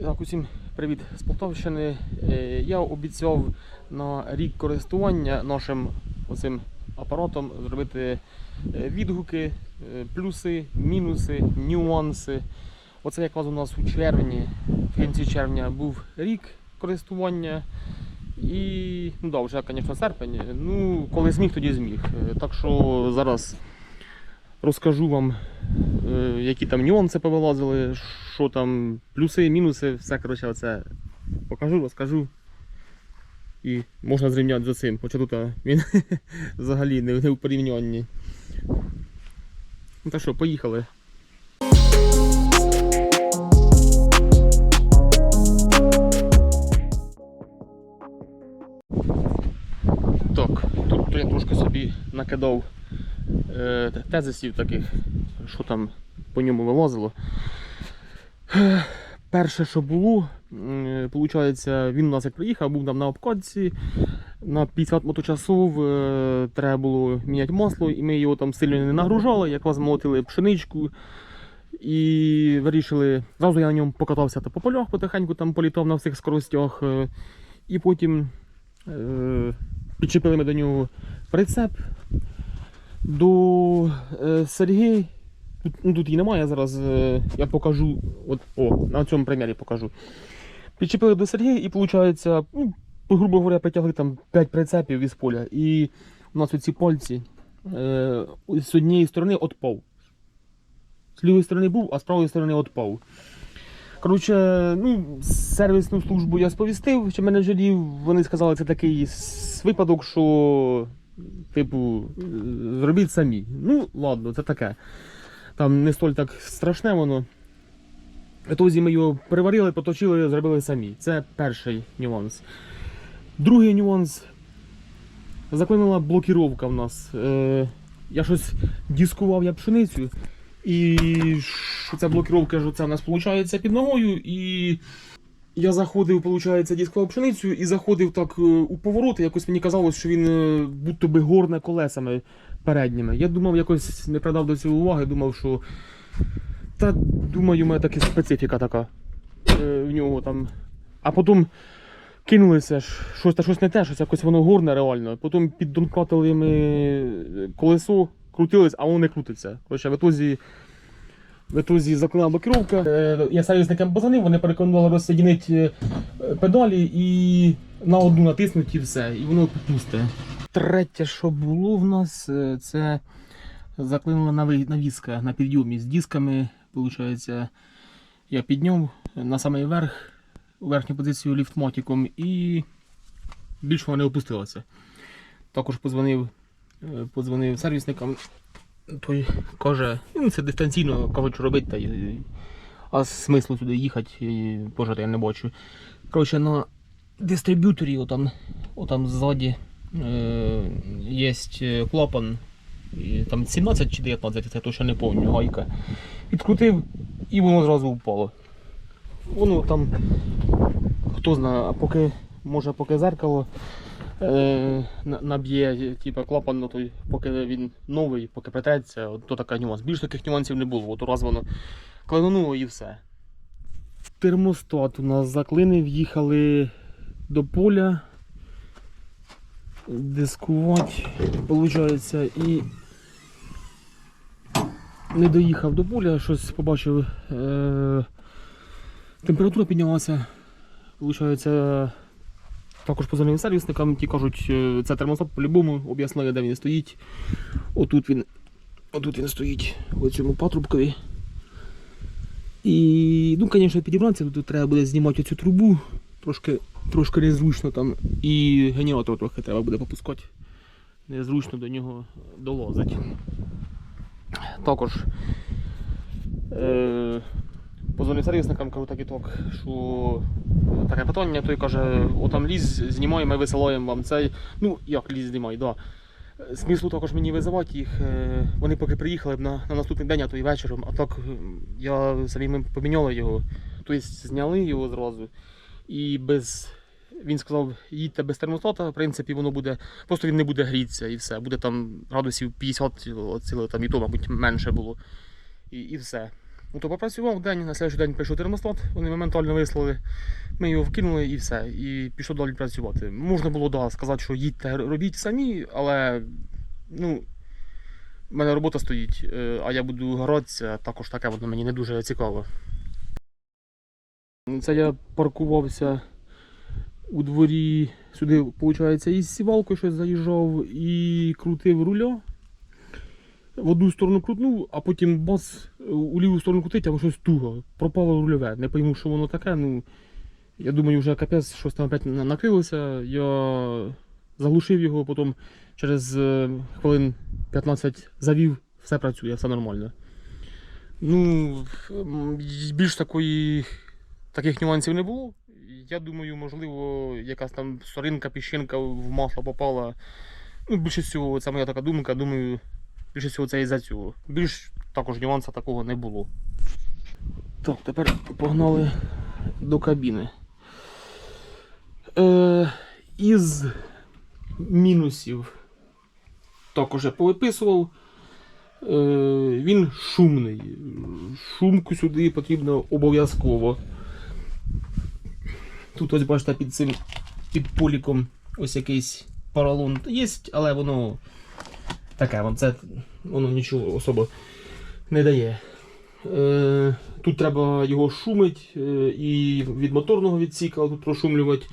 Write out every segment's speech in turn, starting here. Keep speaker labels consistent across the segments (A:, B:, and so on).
A: Так, усім привіт з Полтавщини. Е, Я обіцяв на рік користування нашим оцим апаратом зробити е, відгуки, е, плюси, мінуси, нюанси. Оце якраз у нас у червні, в кінці червня був рік користування. І ну да, вже, звісно, серпень. Ну, коли зміг, тоді зміг. Так що зараз розкажу вам, е, які там нюанси повилазили, що там плюси, мінуси, все коротше, оце покажу, розкажу. І можна зрівняти з оцим, хоча тут він взагалі не, в порівнянні. Ну так що, поїхали. Так, тут я трошки собі накидав тезисів таких, що там по ньому вилазило. Е, Перше, що було, виходить, він у нас як приїхав, був там на обкатці, на 50 моточасов е, треба було міняти масло, і ми його там сильно не нагружали, якраз молотили пшеничку. І вирішили, зразу я на ньому покатався та по полях потихеньку, там політав на всіх скоростях. е, І потім е, підчепили ми до нього прицеп до е, Сергій. Тут, ну, тут її немає зараз. е, я покажу. От, о, на цьому примірі покажу. Підчепили до Сергія і виходить, ну, грубо говоря, притягли там 5 прицепів із поля. І у нас оці пальці е, з однієї сторони отпав. З лівої сторони був, а з правої сторони отпав. Коротше, ну, сервісну службу я сповістив, чи менеджерів. Вони сказали, це такий випадок, що, типу, зробіть самі. Ну, ладно, це таке. Там не столь так страшне воно. Тозі ми його приварили, поточили, зробили самі. Це перший нюанс. Другий нюанс. Заклинила блокіровка в нас. Е, я щось дискував я пшеницю. І ця блокіровка це в нас виходить під ногою. І я заходив, виходить, дискував пшеницю і заходив так е, у повороти. Якось мені казалось, що він е, будто би горне колесами передніми. Я думав, якось не придав до цього уваги, думав, що. Та думаю, у мене така специфіка така е, в нього там. А потім кинулися щось та щось не те, щось якось воно горне реально. Потім піддонкатили ми колесо, крутилось, а воно не крутиться. Коротше, в ітозі, в ітозі заклинала блокировка. Е, я сервісникам позвонив, вони переконували розсоєдинити е, педалі і на одну натиснути і все. І воно пусте. Третє, що було в нас, е, це заклинула нави- навіска на підйомі з дисками. Получається, я підняв на самий верх, верхню позицію ліфтмотиком і більше вона не опустилася. Також позвонив, подзвонив сервісникам. Той каже, ну це дистанційно кажуть, робити, та а смислу туди їхати, боже, я не бачу. Коротше, на дистриб'юторі, отам, отам ззаді, е, є клапан там 17 чи 19, я точно не пам'ятаю, гайка. Відкрутив і воно зразу впало. Воно там, хто знає, а поки, може поки зеркало е, наб'є, типу, клапан, ну, той, поки він новий, поки притреться, то така нюанс. Більш таких нюансів не було, от раз воно клинуло і все. Термостат у нас заклинив, їхали до поля. Дискувати, виходить, і не доїхав до поля, щось побачив. Е- температура піднялася. Получається, також позвонив сервісникам, ті кажуть, е, це термостат по-любому, об'яснили, де він стоїть. Отут він, отут він стоїть, у цьому патрубкові. І, ну, звісно, підібратися, тут треба буде знімати цю трубу, трошки, трошки незручно там. І генератор трохи треба буде попускати. Незручно до нього долазить. Також е, позвонив сервісникам, кажу так і так, що таке питання, той каже, отам ліс знімай, ми висилаємо вам цей. Ну, як ліс знімай, да. Смислу також мені визивати їх. е, Вони поки приїхали б на, на наступний день, а то й вечором. А так я самі ми поміняли його. Тобто зняли його зразу. І без. Він сказав, їдьте без термостата, в принципі, воно буде. Просто він не буде грітися і все. Буде там градусів 50 от там і то, мабуть, менше було. І, і все. Ну, то попрацював день, на слідчий день прийшов термостат, вони моментально вислали. Ми його вкинули і все. І пішов далі працювати. Можна було да, сказати, що їдьте, робіть самі, але ну, в мене робота стоїть, е, а я буду гратися, також таке воно мені не дуже цікаво. Це я паркувався у дворі, сюди, виходить, із сівалкою щось заїжджав і крутив руля. В одну сторону крутнув, а потім бац, у ліву сторону крутить, а щось туго. Пропало рульове. Не пойму, що воно таке. Ну, я думаю, вже капець, щось там опять накрилося. Я заглушив його, потім через е, хвилин 15 завів, все працює, все нормально. Ну, більш такої, таких нюансів не було. Я думаю, можливо, якась там соринка, піщинка в масло попала. Ну, більше всього, це моя така думка. Думаю, більше всього це із-за цього. Більш також нюанса такого не було. Так, тепер погнали до кабіни. Е, із мінусів також я повиписував. Е, він шумний. Шумку сюди потрібно обов'язково. Тут ось бачите під цим під поліком ось якийсь поролон є, але воно таке, вон це воно нічого особо не дає. Е, тут треба його шумить е, і від моторного відсіка тут прошумлювати.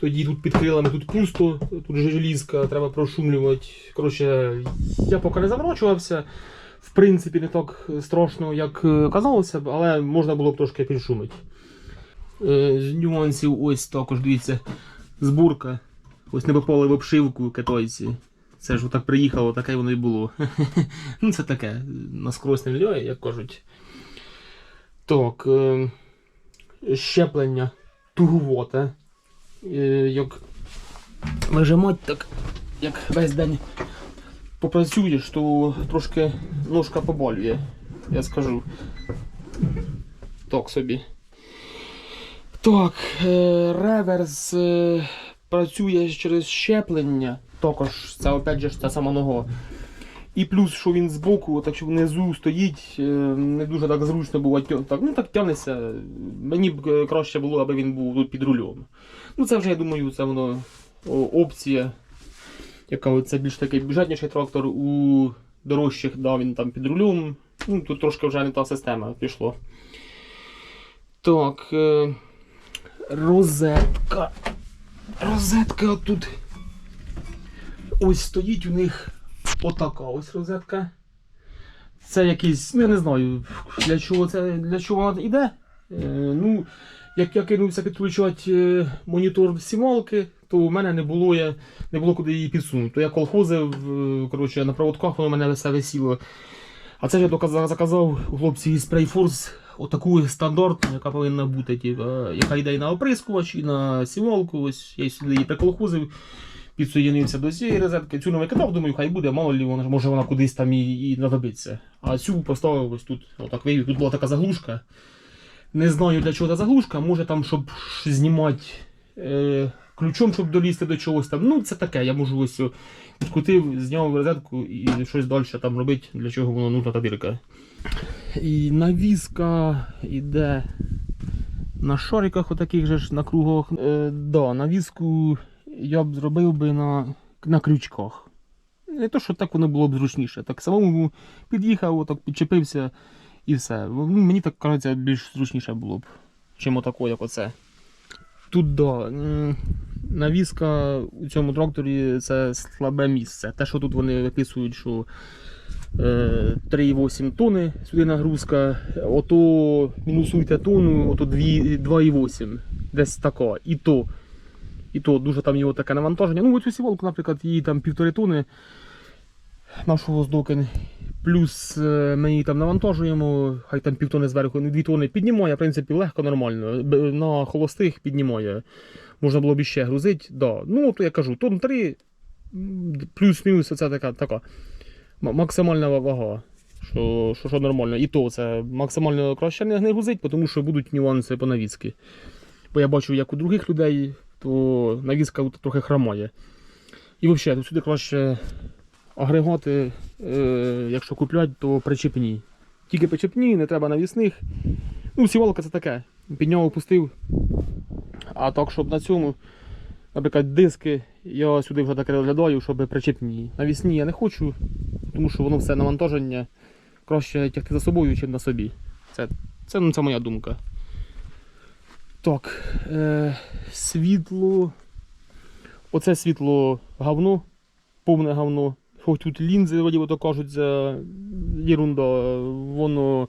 A: Тоді тут під крилами тут пусто, тут желізка, треба прошумлювати. Коротше, я поки не заморочувався. В принципі, не так страшно, як е, казалося але можна було б трошки підшумити. З нюансів ось також дивіться, зборка. Ось не попали в обшивку китайці. Це ж отак приїхало, таке воно і було. ну, це таке, наскрозь не як кажуть. Так, е, щеплення туговоте. Е, як вижимать, так як весь день попрацюєш, то трошки ножка поболює, я скажу. Так собі. Так, е, реверс працює через щеплення. Також це опять же та сама нога. І плюс, що він збоку, так що внизу стоїть, е, не дуже так зручно було. Так, ну так тягнеться. Мені б е, краще було, аби він був тут під рулем. Ну це вже, я думаю, це воно опція. Яка це більш такий бюджетніший трактор у дорожчих, да, він там під рулем. Ну, тут трошки вже не та система пішло. Так. Е, розетка. Розетка тут. Ось стоїть у них отака ось розетка. Це якийсь, ну я не знаю, для чого це для чого вона йде. Е, ну, як я кинувся підключати е, монітор сімалки, то у мене не було, я, не було куди її підсунути. То я колхозив, е, коротше, на проводках воно в мене все висіло. А це ж я заказав у хлопці із Sprayforce отаку стандартну, яка повинна бути, яка йде і на оприскувач, і на сімалку. Ось я сюди її приколхозив, підсоєдинився до цієї розетки. Цю не викидав, думаю, хай буде, мало лі, може вона кудись там і, і знадобиться. А цю поставив ось тут, отак вивів. Тут була така заглушка. Не знаю для чого та заглушка, може там, щоб знімати е, ключом, щоб долізти до чогось там. Ну, це таке, я можу ось о, відкрутив, зняв розетку і щось далі там робити, для чого воно нужна та дирка. І навіска йде на шариках отаких же ж на кругах. Е, да, навіску я б зробив би на, на крючках. Не то, що так воно було б зручніше. Так самому під'їхав, отак підчепився і все. Ну, Мені так кажеться більш зручніше було б, чим отако, як оце. Тут да, навіска у цьому тракторі це слабе місце. Те, що тут вони виписують, що е, 3,8 тони сюди нагрузка, ото мінусуйте тонну, ото 2,8. Десь тако. І то. І то дуже там його таке навантаження. Ну, оцю сіволку, наприклад, її там півтори тони нашого здокин. Плюс е, ми її там навантажуємо, хай там півтони зверху, ну 2 тони піднімає, в принципі, легко, нормально. На холостих піднімає. Можна було б іще грузити. Да. Ну, то я кажу, тон 3, плюс-мінус, це така, така максимальна вага. Що, що, що нормально. І то це максимально краще не, не грузить, тому що будуть нюанси по навіски. Бо я бачу, як у других людей, то навіска от трохи хромає. І взагалі, тут сюди краще агрегати, е, якщо куплять, то причепні. тільки причепні, не треба навісних. Ну, сівалка це таке. Підняв, опустив. А так, щоб на цьому, наприклад, диски, я сюди вже таке розглядаю, щоб причепні. Навісні я не хочу, тому що воно все навантаження краще тягти за собою, ніж на собі. Це, це, ну, це моя думка. Так, е, світло. Оце світло говно, повне говно. Хоч тут лінзи, вроді то кажуть, за єрунда, воно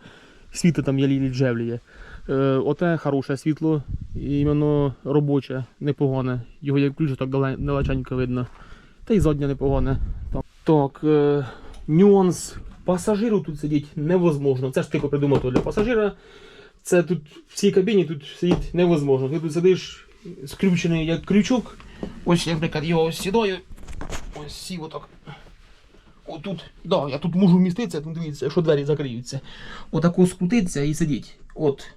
A: світло там є джевліє. Е, оте хороше світло, іменно робоче, непогане. Його як ключ, так дале- далеченько видно. Та й заднє непогане. Так, е, нюанс. Пасажиру тут сидіти невозможно. Це ж типу придумав для пасажира. Це тут в цій кабіні тут сидіти невозможно. Ти тут сидиш скрючений як крючок. Ось, я, наприклад, його ось сідаю. Ось сів отак. Отут, да, я тут можу вміститися, ну дивіться, якщо двері закриються. Отако скрутитися і сидіть. От.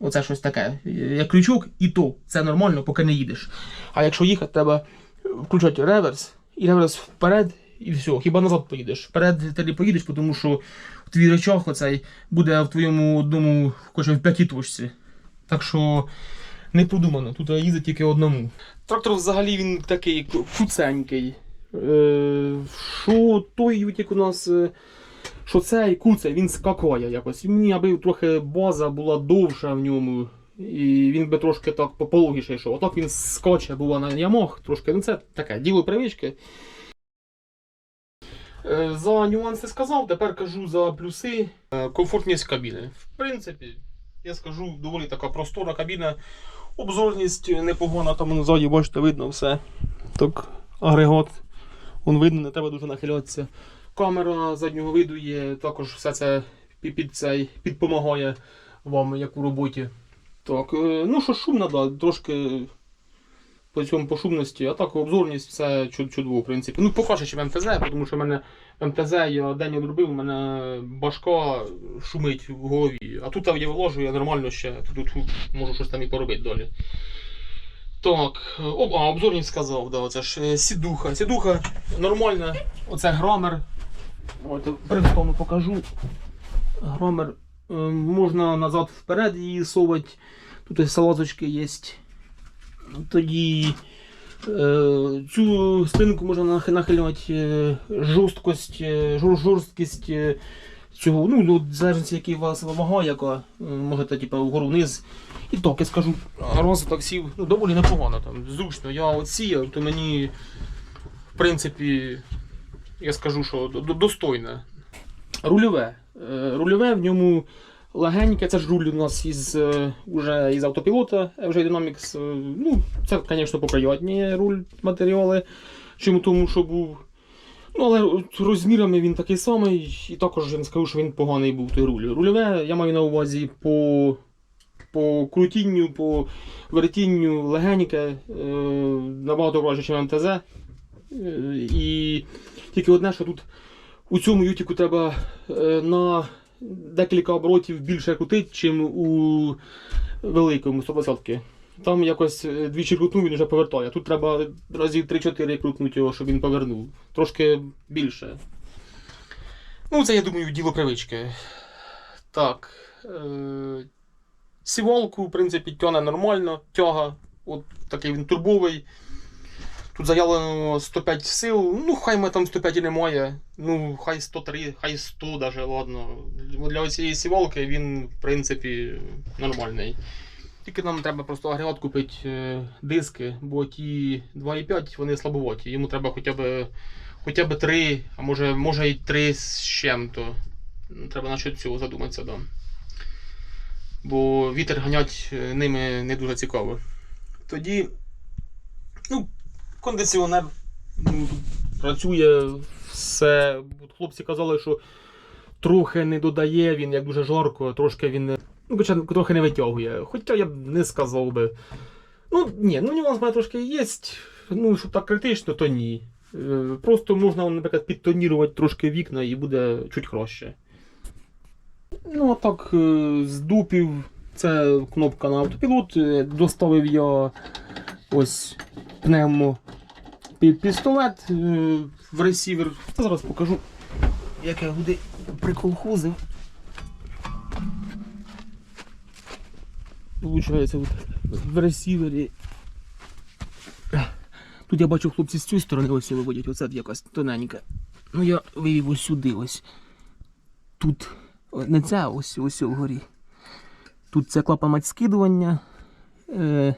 A: Оце щось таке. Як крючок, і то це нормально, поки не їдеш. А якщо їхати, треба включати реверс, і реверс вперед, і все. Хіба назад поїдеш. Вперед ти поїдеш, тому що в твій речах оцей буде в твоєму одному хоча в п'ятій точці. Так що не продумано, тут їздить тільки одному. Трактор взагалі він такий куценький. Е, Що той ютік у нас, е, що цей куцей, він скакає якось. Мені аби трохи база була довша в ньому. І він би трошки так попологіше йшов. Отак він скоче, бува на ямох трошки. Ну це таке діло привички. Е, За нюанси сказав, тепер кажу за плюси. Е, Комфортність кабіни. В принципі, я скажу, доволі така простора кабіна. Обзорність непогана, там ззаді, бачите, видно все. Так, агрегат. Вон видно, не треба дуже нахилятися. Камера заднього виду є, також все це під, цей, підпомагає вам, як у роботі. Так, е, ну що шумно, да, трошки по цьому по шумності, а так обзорність все чуд- чудово, в принципі. Ну, чи МТЗ, тому що в мене МТЗ я день одробив, у мене башка шумить в голові. А тут я виложу, я нормально ще тут, тут, можу щось там і поробити далі. Так, об, а, обзорність сказав, да, оце ж е, сідуха. Сідуха нормальна, оце громер. От, перестану покажу. Громер. е, Можна назад вперед її совати. Тут ось салазочки є. Тоді е, цю спинку можна нахилювати е, жорсткость, е, жор- жорсткість цього, ну, ну, в залежності, який у вас вага, яка можете типу, вгору вниз. І так, я скажу, раз так сів, ну, доволі непогано, там, зручно. Я сіяв, то мені, в принципі, я скажу, що до- до- достойне. Рульове. Рульове в ньому легеньке, це ж руль у нас із, е, уже із автопілота FJ Dynamics. Е, Ну, це, звісно, поприятні руль матеріали, чим тому, що був. Ну, але розмірами він такий самий, і також я не скажу, що він поганий був той руль. Рульове я маю на увазі по, по крутінню, по вертінню легеньке, е, набагато краще, ніж МТЗ. Е, і тільки одне, що тут у цьому ютіку треба е, на декілька оборотів більше крутити, чим у великому 120 Там якось е, двічі крутнув, він вже повертає. Тут треба разів 3-4 крутнути його, щоб він повернув. Трошки більше. Ну, це, я думаю, діло привички. Так. Е- сівалку, в принципі, тяне нормально, тяга. От такий він турбовий. Тут заявлено 105 сил, ну хай ми там 105 і немає. Ну, хай 103, хай 100 даже, ладно. Для цієї сівалки він, в принципі, нормальний. Тільки нам треба просто агрегат купити е, диски, бо ті 2,5 вони слабоваті. Йому треба хоча б, хоча б 3, а може, може і 3 з чим-то. Треба насчет цього задуматися, да. Бо вітер ганять е, ними не дуже цікаво. Тоді, ну, кондиціонер ну, працює все. Хлопці казали, що трохи не додає він, як дуже жарко, трошки він ну, трохи не витягує. Хоча я б не сказав би. Ну, ні, ну нюанс мене трошки є. Ну, щоб так критично, то ні. Е, Просто можна, наприклад, підтонірувати трошки вікна і буде чуть краще. Ну, а так, е, з дупів, це кнопка на автопілот. Е, Доставив я ось пневмо пістолет е, в ресівер. Зараз покажу, як я гуди приколхозив. Получається в ресівері. Тут я бачу хлопці з цієї сторони ось виводять, оце якась тоненька. Ну я вивів ось сюди ось. Тут не ця ось ось вгорі. Тут це клапан мать скидування. Е,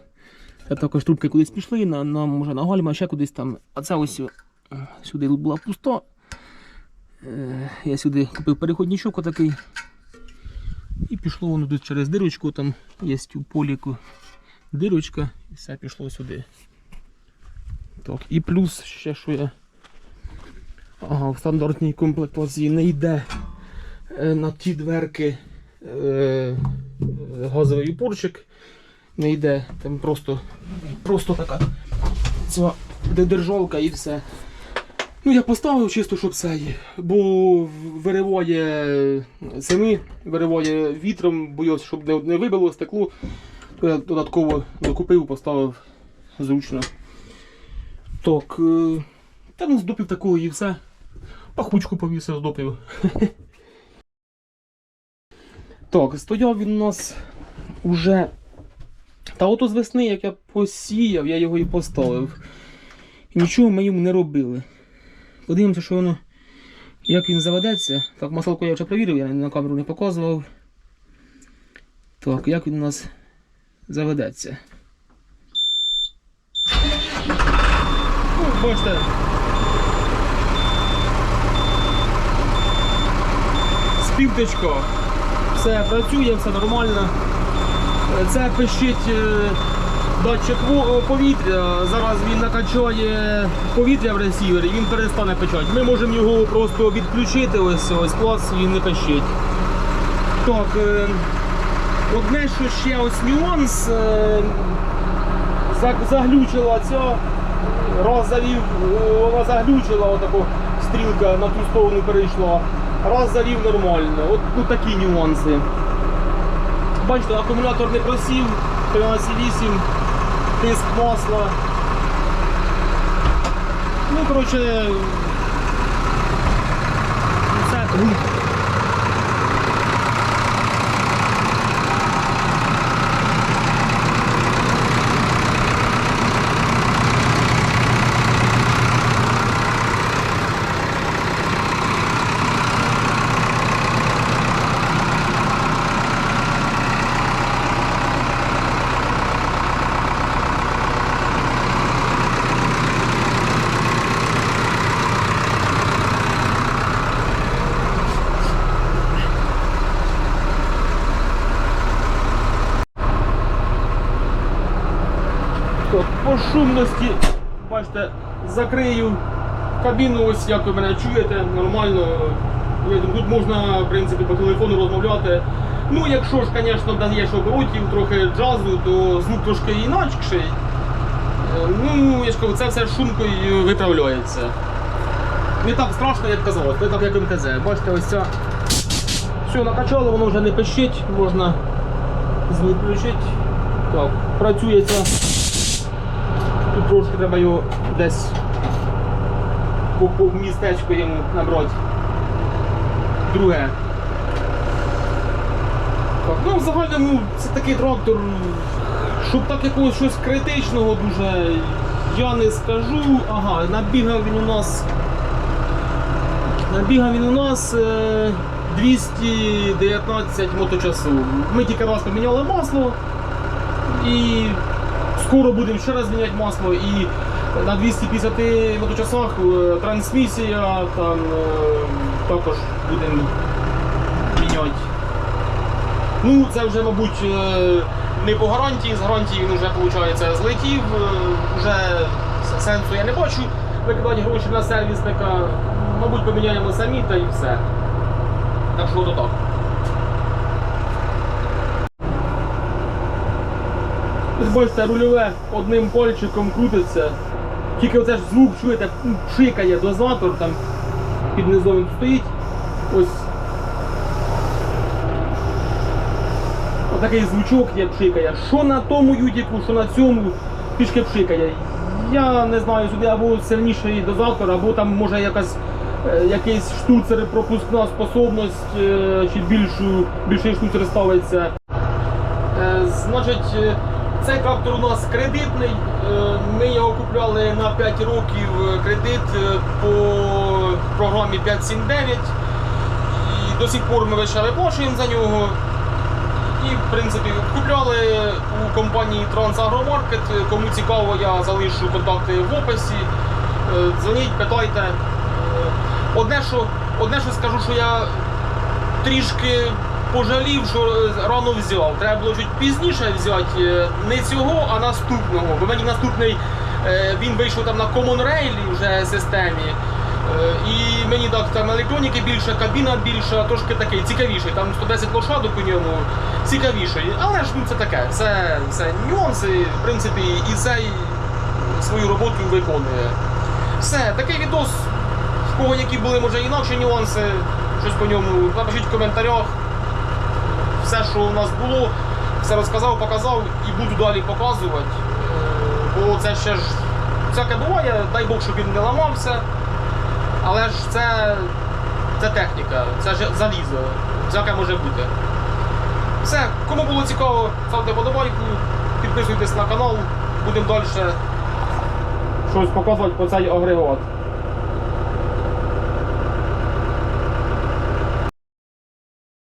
A: також трубки кудись пішли, на, на, може на гальма, ще кудись там. А це ось сюди була пуста. Е, я сюди купив переходничок отакий. І пішло воно тут через дирочку, там є у поліку дирочка, і все пішло сюди. Так, і плюс ще що я. Ага, в стандартній комплектації не йде е, на ті дверки е, е, газовий упорчик. Не йде, там просто, просто така ця де і все. Ну, я поставив чисто, щоб цей, бо вириває самі, вириває вітром, боюсь, щоб не, не вибило стекло. То я додатково докупив, поставив зручно. Так, е, та ну здопів такого і все. Пахучку повісив, здопів. Так, стояв він у нас уже. Та ото з весни, як я посіяв, я його і поставив. І нічого ми йому не робили. Подивимося, що воно. Як він заведеться. Так, масалку я вже провірив, я на камеру не показував. Так, як він у нас заведеться. Ну, бачите. Співточка. Все працює, все нормально. Е, Це пищить е, датчик повітря. Зараз він накачає повітря в ресівері, він перестане печати. Ми можемо його просто відключити, ось ось клас, він не пищить. Так, е, одне, що ще ось нюанс. е, Заглючила ця, раз завів, е, вона заглючила, отако стрілка на ту сторону перейшла. Раз завів нормально. От ну, такі нюанси. Бачите, акумулятор не просів, 13,8, тиск масла. Ну, коротше, все. Так, по шумності, бачите, закрию кабіну, ось як ви мене чуєте, нормально. Тут можна, в принципі, по телефону розмовляти. Ну, якщо ж, звісно, даєш оборотів, трохи джазу, то звук трошки інакший. Е, Ну, я ж кажу, це все шумкою виправляється. Не так страшно, як казалось, не так, як МТЗ. Бачите, ось ця. Все, накачало, воно вже не пищить, можна звук включити. Так, працює. Тут трошки треба його десь по, по містечку йому набрати. Друге. Так, ну, в загальному це такий трактор, щоб так якогось щось критичного дуже я не скажу. Ага, набігав він у нас. Набігав він у нас е, 219 моточасу. Ми тільки раз поміняли масло і скоро будемо ще раз міняти масло і на 250 моточасах е, трансмісія там е, також будемо міняти. Ну, це вже, мабуть, е, не по гарантії, з гарантії він вже, виходить, злетів, вже сенсу я не бачу викидати гроші на сервісника. Мабуть, поміняємо самі та і все. Так що то так. Бачите, рульове одним пальчиком крутиться. Тільки оце ж звук чуєте, пшикає дозатор, там під низом він стоїть. Ось. Отакий звучок є пшикає. Що на тому ютіку, що на цьому пішки пшикає. Я не знаю, сюди або сильніший дозатор, або там може якась е, якийсь штуцер, пропускна способність, е, чи більшу, більший штуцер ставиться. Е, значить, цей трактор у нас кредитний. Е, Ми його купляли на 5 років е, кредит е, по програмі 579. І до сих пор ми вище виплачуємо за нього. І, в принципі, купляли у компанії Трансагромаркет. Кому цікаво, я залишу контакти в описі. Дзвоніть, питайте. Одне, що, одне, що скажу, що я трішки пожалів, що е, рано взяв. Треба було чуть пізніше взяти е, не цього, а наступного. Бо мені наступний е, він вийшов там на Common Rail вже системі. І мені так там електроніки більше, кабіна більша, трошки такий цікавіший. Там 110 лошадок у ньому цікавіший. Але ж ну, це таке, це, це нюанси, в принципі, і цей свою роботу виконує. Все, такий відос. В кого які були, може, інакші нюанси, щось по ньому, напишіть в коментарях. Все, що у нас було, все розказав, показав і буду далі показувати. Е, Бо це ще ж всяке буває, дай Бог, щоб він не ламався. Але ж це, це техніка, це ж залізо. Всяке може бути. Все, кому було цікаво, ставте подобайку, підписуйтесь на канал, будемо далі щось показувати по цей агрегат.